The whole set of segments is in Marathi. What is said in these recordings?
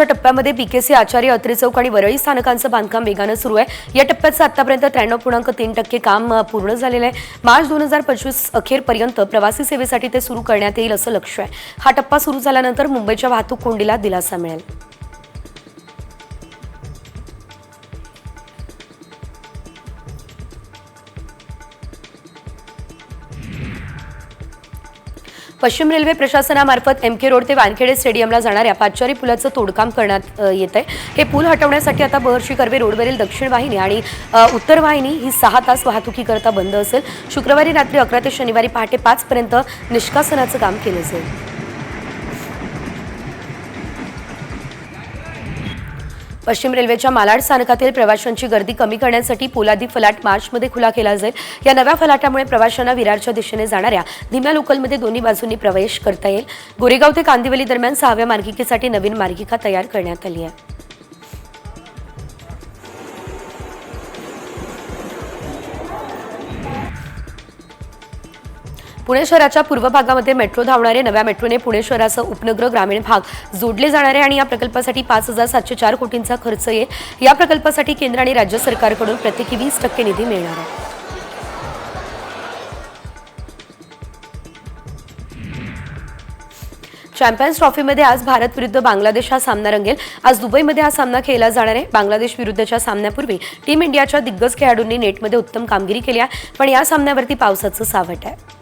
कामाच्या टप्प्यामध्ये बीकेसी आचार्य अत्रे चौक आणि वरळी स्थानकांचं बांधकाम वेगानं सुरू आहे. या टप्प्याचं आतापर्यंत त्र्याण्णव पूर्णांक तीन टक्के काम पूर्ण झालेलं आहे. मार्च दोन हजार पंचवीस अखेरपर्यंत प्रवासी सेवेसाठी ते सुरू करण्यात येईल असं लक्ष आहे. हा टप्पा सुरू झाल्यानंतर मुंबईच्या वाहतूक कोंडीला दिलासा मिळेल. पश्चिम रेल्वे प्रशासनामार्फत एम के रोड ते वानखेडे स्टेडियमला जाणाऱ्या पाचारी पुलाचं तोडकाम करण्यात येत आहे हे पूल हटवण्यासाठी आता बहर्षी कर्वे रोडवरील दक्षिण वाहिनी आणि उत्तर वाहिनी ही सहा तास वाहतुकीकरता बंद असेल. शुक्रवारी रात्री अकरा ते शनिवारी पहाटे पाचपर्यंत निष्कासनाचं काम केलं जाईल. पश्चिम रेल्वेच्या मालाड स्थानकातील प्रवाशांची गर्दी कमी करण्यासाठी पोलादी फलाट मार्चमध्ये खुला केला जाईल. या नव्या फलाटामुळे प्रवाशांना विरारच्या दिशेने जाणाऱ्या धीम्या लोकलमध्ये दोन्ही बाजूंनी प्रवेश करता येईल. गोरेगाव ते कांदिवली दरम्यान सहाव्या मार्गिकेसाठी नवीन मार्गिका तयार करण्यात आली आहे. पुणे शहराच्या पूर्व भागामध्ये मेट्रो धावणारे नव्या मेट्रोने पुणे शहरासह उपनगर ग्रामीण भाग जोडले जाणारे आणि या प्रकल्पासाठी पाच हजार सातशे चार कोटींचा खर्च येईल. या प्रकल्पासाठी केंद्र आणि राज्य सरकारकडून प्रत्येकी वीस टक्के निधी मिळणार आहे. चॅम्पियन्स ट्रॉफीमध्ये आज भारत विरुद्ध बांगलादेश हा सामना रंगेल. आज दुबईमध्ये हा सामना खेळला जाणार आहे. बांगलादेश विरुद्धच्या सामन्यापूर्वी टीम इंडियाच्या दिग्गज खेळाडूंनी नेटमध्ये उत्तम कामगिरी केली आहे. पण या सामन्यावरती पावसाचं सावट आहे.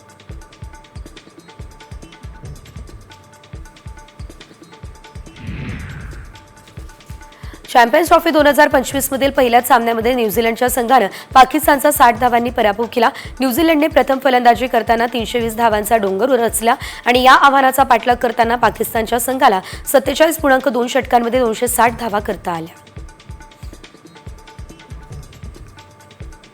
चॅम्पियन्स ट्रॉफी दोन हजार पंचवीसमधील पहिल्याच सामन्यामध्ये न्यूझीलंडच्या संघानं पाकिस्तानचा साठ धावांनी पराभव केला. न्यूझीलंडने प्रथम फलंदाजी करताना तीनशे वीस धावांचा डोंगर रचला आणि या आव्हानाचा पाठलाग करताना पाकिस्तानच्या संघाला सत्तेचाळीस पूर्णांक दोन षटकांमध्ये दोनशे साठ धावा करता आल्या.